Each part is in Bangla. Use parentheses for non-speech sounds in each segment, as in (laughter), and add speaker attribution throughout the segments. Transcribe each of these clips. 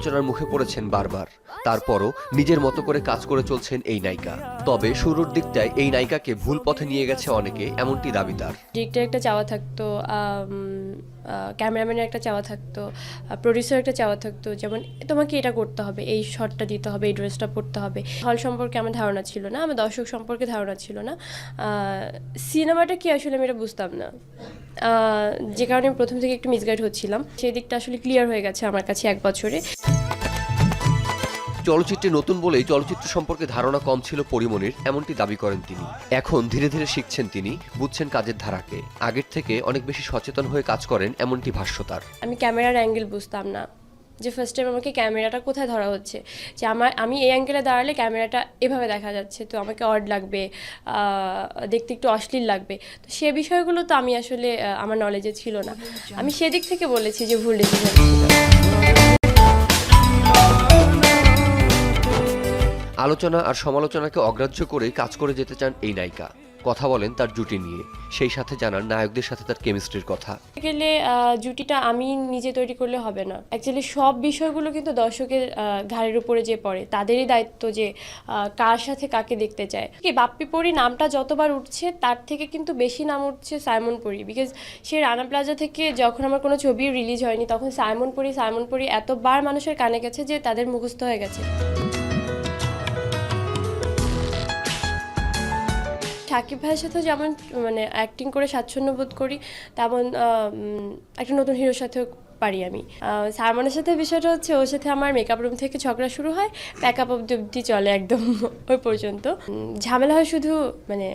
Speaker 1: আলোচনার মুখে পড়েছেন বারবার। তারপরও নিজের মতো করে কাজ করে চলছেন এই নায়িকা। তবে শুরুর দিকটায় এই নায়িকাকে ভুল পথে নিয়ে গেছে অনেকে, এমনটি দাবি তার।
Speaker 2: ডিরেক্টর একটা চাওয়া থাকতো ক্যামেরাম্যানের একটা চাওয়া থাকতো প্রডিউসার একটা চাওয়া থাকতো, যেমন, তোমাকে এটা করতে হবে, এই শটটা দিতে হবে, এই ড্রেসটা পরতে হবে। হল সম্পর্কে আমার ধারণা ছিল না, আমার দর্শক সম্পর্কে ধারণা ছিল না। সিনেমাটা কি আসলে আমি এটা বুঝতাম না। যে কারণে আমি প্রথম থেকে একটু মিসগাইড হচ্ছিলাম। সেই দিকটা আসলে ক্লিয়ার হয়ে গেছে আমার কাছে এক বছরে।
Speaker 1: চলচ্চিত্রে নতুন বলেই চলচ্চিত্র সম্পর্কে ধারণা কম ছিল পরিমণির এমনটি দাবি করেন তিনি। এখন ধীরে ধীরে শিখছেন তিনি বুঝছেন কাজের ধারাকে। আগের থেকে অনেক বেশি সচেতন হয়ে কাজ করেন এমনটি ভাষ্য তার।
Speaker 2: আমি ক্যামেরার অ্যাঙ্গেল বুঝতাম না। যে ফার্স্ট টাইম আমাকে ক্যামেরাটা কোথায় ধরা হচ্ছে? যে আমার, আমি এই অ্যাঙ্গেলে দাঁড়ালে ক্যামেরাটা এভাবে দেখা যাচ্ছে। তো আমাকে অড লাগবে দেখতে একটু অশ্লীল লাগবে। তো সে বিষয়গুলো তো আমি আসলে আমার নলেজে ছিল না। আমি সেদিক থেকে বলেছি যে ভুল ডিসিশন
Speaker 1: আলোচনা আর সমালোচনাকে অগ্রাহ্য করে কাজ করে যেতে চান এই নায়িকা। কথা বলেন তার জুটি নিয়ে। সেই সাথে জানান নায়কদের সাথে তার কেমিস্ট্রির কথা।
Speaker 2: গেলে জুটিটা আমি নিজে তৈরি করলে হবে না। অ্যাকচুয়ালি সব বিষয়গুলো কিন্তু দর্শকের ঘাড়ের উপরে যে পড়ে। তাদেরই দায়িত্ব যে কার সাথে কাকে দেখতে চায়। কি, বাপ্পি পরি নামটা যতবার উঠছে, তার থেকে কিন্তু বেশি নাম উঠছে সাইমন পরি। বিকজ সে রানা প্লাজা থেকে যখন আমার কোনো ছবি রিলিজ হয়নি, তখন সাইমন পরি সাইমন পরি এতবার মানুষের কানে গেছে যে, তাদের মুখস্থ হয়ে গেছে। সাকিব ভাইয়ের সাথে যেমন মানে অ্যাক্টিং করে স্বাচ্ছন্দ্য বোধ করি তেমন একটা নতুন হিরোর সাথেও পারি আমি। সালমানের সাথে বিষয়টা হচ্ছে ওর সাথে আমার মেকআপ রুম থেকে ঝগড়া শুরু হয় প্যাকআপ অব্দি অব্দি চলে একদম (laughs) ওই পর্যন্ত। ঝামেলা হয় শুধু মানে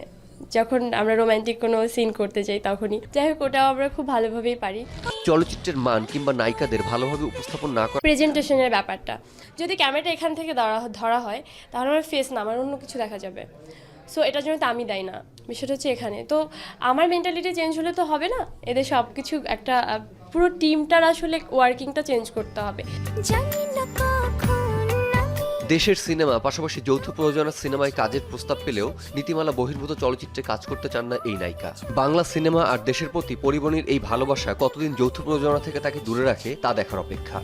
Speaker 2: যখন আমরা রোমান্টিক কোনো সিন করতে যাই তখনই। যাই হোক ওটাও আমরা খুব ভালোভাবেই পারি।
Speaker 1: চলচ্চিত্রের মান কিংবা নায়িকাদের ভালোভাবে উপস্থাপন না করা
Speaker 2: প্রেজেন্টেশনের ব্যাপারটা। যদি ক্যামেরাটা এখান থেকে ধরা ধরা হয় তাহলে আমার ফেস না আমার অন্য কিছু দেখা যাবে। সো এটার জন্য তো আমি দায়ী না। বিষয়টা হচ্ছে এখানে। তো আমার মেন্টালিটি চেঞ্জ হলে তো হবে না? এদের সব কিছু একটা পুরো টিমটার আসলে ওয়ার্কিংটা চেঞ্জ করতে হবে।
Speaker 1: দেশের সিনেমা পাশাপাশি যৌথ প্রযোজনার সিনেমায় কাজের প্রস্তাব পেলেও নীতিমালা বহির্ভূত চলচ্চিত্রে কাজ করতে চান না এই নায়িকা। বাংলা সিনেমা আর দেশের প্রতি পরিবহনের এই ভালোবাসা কতদিন যৌথ প্রযোজনা থেকে তাকে দূরে রাখে তা দেখার অপেক্ষা।